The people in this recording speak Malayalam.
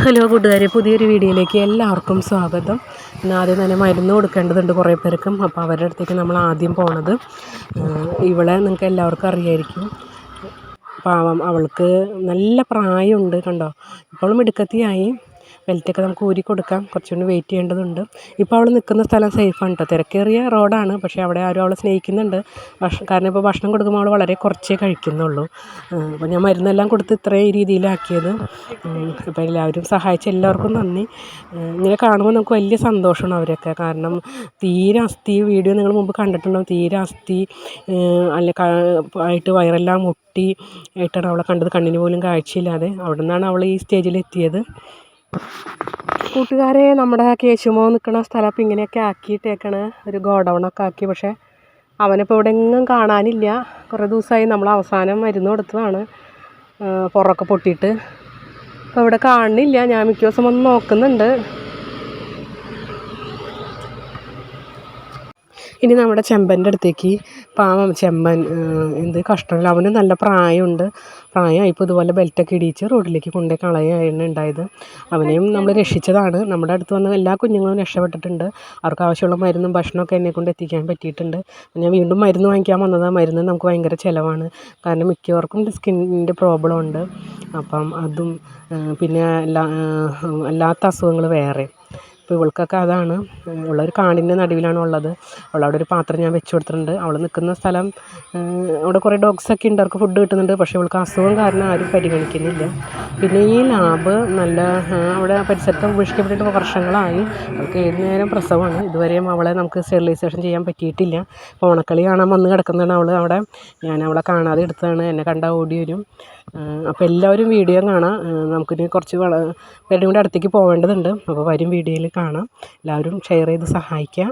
ഹലോ കൂട്ടുകാരെ പുതിയൊരു വീഡിയോയിലേക്ക് എല്ലാവർക്കും സ്വാഗതം. ഇന്ന് ആദ്യം തന്നെ മരുന്ന് കൊടുക്കേണ്ടതുണ്ട് കുറേ പേർക്കും. അപ്പോൾ അവരുടെ അടുത്തേക്ക് നമ്മൾ ആദ്യം പോണത് ഇവളെ നിങ്ങൾക്ക് എല്ലാവർക്കും അറിയായിരിക്കും. പാവം അവൾക്ക് നല്ല പ്രായമുണ്ട് കണ്ടോ? ഇപ്പോഴും മിടുക്കത്തിയായി. ബെൽറ്റൊക്കെ നമുക്ക് ഊരി കൊടുക്കാം. കുറച്ചുകൂടി വെയിറ്റ് ചെയ്യേണ്ടതുണ്ട്. ഇപ്പോൾ അവൾ നിൽക്കുന്ന സ്ഥലം സേഫാണ് കേട്ടോ തിരക്കേറിയ റോഡാണ് പക്ഷേ അവിടെ ആരും അവളെ സ്നേഹിക്കുന്നുണ്ട്. ഭക്ഷണം കാരണം ഇപ്പോൾ ഭക്ഷണം കൊടുക്കുമ്പോൾ അവൾ വളരെ കുറച്ചേ കഴിക്കുന്നുള്ളൂ. അപ്പോൾ ഞാൻ മരുന്നെല്ലാം കൊടുത്ത് ഇത്രയും രീതിയിലാക്കിയത്. അപ്പോൾ എല്ലാവരും സഹായിച്ച എല്ലാവർക്കും നന്ദി. ഇങ്ങനെ കാണുമ്പോൾ നമുക്ക് വലിയ സന്തോഷമാണ് അവരൊക്കെ. കാരണം തീരെ അസ്ഥി വീഡിയോ നിങ്ങൾ മുമ്പ് കണ്ടിട്ടുണ്ടാവും. തീരെ അസ്ഥി അല്ല ആയിട്ട് വയറെല്ലാം മുട്ടി ആയിട്ടാണ് അവളെ കണ്ടത്. കണ്ണിന് പോലും കാഴ്ചയില്ലാതെ. അവിടെ നിന്നാണ് അവൾ ഈ സ്റ്റേജിലെത്തിയത് കൂട്ടുകാരെ നമ്മുടെ കേശുമോ നിൽക്കുന്ന സ്ഥലം ഇങ്ങനെയൊക്കെ ആക്കിയിട്ടേക്കണ്. ഒരു ഗോഡൗണൊക്കെ ആക്കി. പക്ഷേ അവനിപ്പോൾ ഇവിടെ എങ്ങും കാണാനില്ല. കുറേ ദിവസമായി നമ്മൾ അവസാനം മരുന്ന് കൊടുത്തതാണ്. പുറമൊക്കെ പൊട്ടിയിട്ട്. അപ്പോൾ ഇവിടെ കാണുന്നില്ല. ഞാൻ മിക്ക ദിവസം വന്ന് നോക്കുന്നുണ്ട്. ഇനി നമ്മുടെ ചെമ്പന്റെ അടുത്തേക്ക് പാവം ചെമ്പൻ എന്ത് കഷ്ടമില്ല അവന് നല്ല പ്രായമുണ്ട്. പ്രായമായപ്പോൾ ഇതുപോലെ ബെൽറ്റൊക്കെ ഇടിച്ച് റോഡിലേക്ക് കൊണ്ടുപോയി കളയാണ് ഉണ്ടായത്. അവനെയും നമ്മൾ രക്ഷിച്ചതാണ്. നമ്മുടെ അടുത്ത് വന്ന എല്ലാ കുഞ്ഞുങ്ങളും രക്ഷപ്പെട്ടിട്ടുണ്ട്. അവർക്ക് ആവശ്യമുള്ള മരുന്നും ഭക്ഷണമൊക്കെ എന്നെ കൊണ്ട് എത്തിക്കാൻ പറ്റിയിട്ടുണ്ട്. ഞാൻ വീണ്ടും മരുന്ന് വാങ്ങിക്കാൻ വന്നതാണ് മരുന്ന് നമുക്ക് ഭയങ്കര ചിലവാണ്. കാരണം മിക്കവർക്കും സ്കിന്നിന്റെ പ്രോബ്ലം ഉണ്ട്. അപ്പം അതും പിന്നെ അല്ലാത്ത അസുഖങ്ങൾ വേറെ. അപ്പോൾ ഇവൾക്കൊക്കെ അതാണ്. ഉള്ളൊരു കാടിന്റെ നടുവിലാണ് ഉള്ളത്. അവളവിടെ ഒരു പാത്രം ഞാൻ വെച്ച് കൊടുത്തിട്ടുണ്ട്. അവൾ നിൽക്കുന്ന സ്ഥലം അവിടെ കുറേ ഡോഗ്സൊക്കെ ഉണ്ട്. അവർക്ക് ഫുഡ് കിട്ടുന്നുണ്ട്. പക്ഷേ ഇവൾക്ക് അസുഖം കാരണം ആരും പരിഗണിക്കുന്നില്ല. പിന്നെ ഈ ലാബ് നല്ല അവിടെ പരിസരത്ത് ഉപേക്ഷിക്കപ്പെട്ടിട്ട് വർഷങ്ങളായി. അവൾക്ക് ഏത് നേരം പ്രസവമാണ്. ഇതുവരെയും അവളെ നമുക്ക് സ്റ്റെറിലൈസേഷൻ ചെയ്യാൻ പറ്റിയിട്ടില്ല. അപ്പോൾ ഓണക്കളി കാണാൻ വന്ന് കിടക്കുന്നതാണ് അവൾ അവിടെ. ഞാൻ അവളെ കാണാതെ എടുത്തതാണ്. എന്നെ കണ്ട ഓടി വരും. അപ്പോൾ എല്ലാവരും വീഡിയോ കാണാം. നമുക്കിനി കുറച്ച് പേരുടെ കൂടെ അടുത്തേക്ക് പോകേണ്ടതുണ്ട് അപ്പോൾ വരും വീഡിയോയിൽ. കാണാം. എല്ലാവരും ഷെയർ ചെയ്ത് സഹായിക്കുക